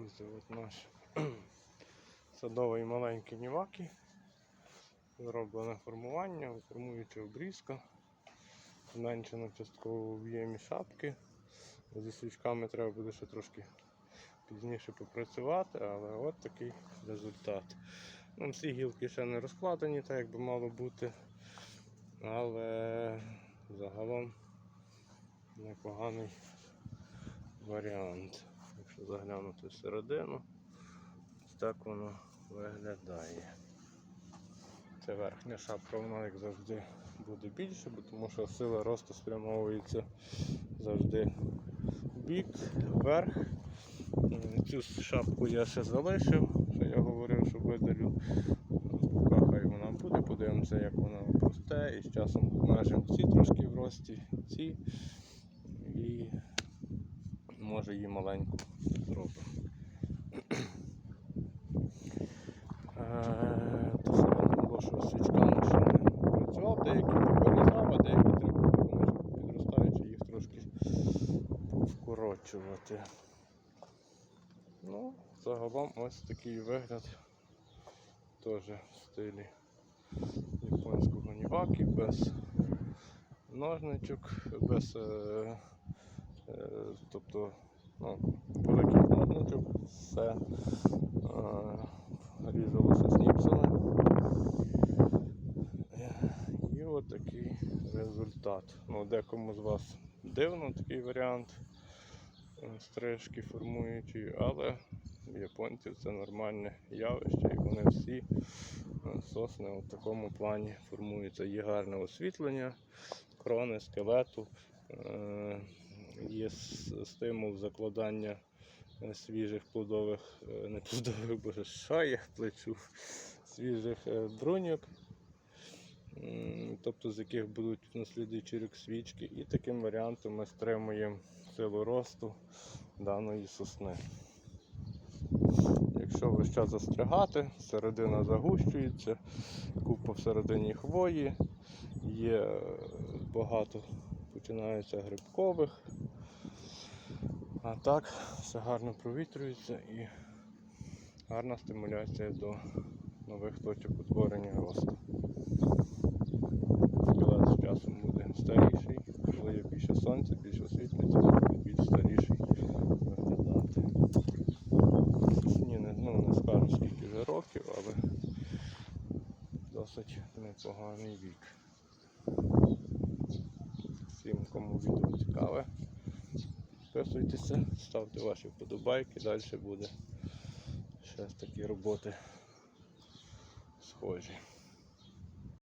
Друзі, от наш садовий маленький нівакі. Зроблене формування, формуюча обрізка. Зменшено частково в об'ємі шапки. Зі свічками треба буде ще трошки пізніше попрацювати, але от такий результат. Ну, всі гілки ще не розкладені, так як би мало бути. Але загалом непоганий варіант. Заглянути всередину, так воно виглядає. Це верхня шапка, вона як завжди буде більше, тому що сила росту спрямовується завжди в бік, вверх. Цю шапку я ще залишив, що я говорив, що видалю. Хай вона буде, подивимося, як вона росте, і з часом обмежимо ці трошки в рості, ці. І може її маленьку зробимо. Е, що я наголошую, свічками ще не працював, деякі повирізав, а деякі треба підростаючи, їх трошки вкорочувати. Ну, загалом ось такий вигляд теж в стилі японського ніваки, без ножничок, без е, е, тобто ну, великих ножничок, все е, різалося сніпсами. Е, І от такий результат. Ну, декому з вас дивно такий варіант е, стрижки формуючої, але в японців це нормальне явище, і вони всі сосни в такому плані формуються. Є гарне освітлення, крони, скелету, є стимул закладання е, свіжих плодових, е, не плодових, боже, я плечу, свіжих е, бруньок. Тобто з яких будуть наслідуючі рік свічки, і таким варіантом ми стримуємо силу росту даної сосни. Якщо весь час застрягати, середина загущується, купа всередині хвої, є е, багато починається грибкових. А так все гарно провітрюється і гарна стимуляція до нових точок утворення росту. Скелет з часом буде старіший, коли є більше сонця, більше освітлення, буде більш старіший виглядати. Ні, не, ну, не скажу скільки вже років, але досить непоганий вік. Всім, кому відео цікаве, підписуйтеся, ставте ваші вподобайки, далі буде ще такі роботи схожі.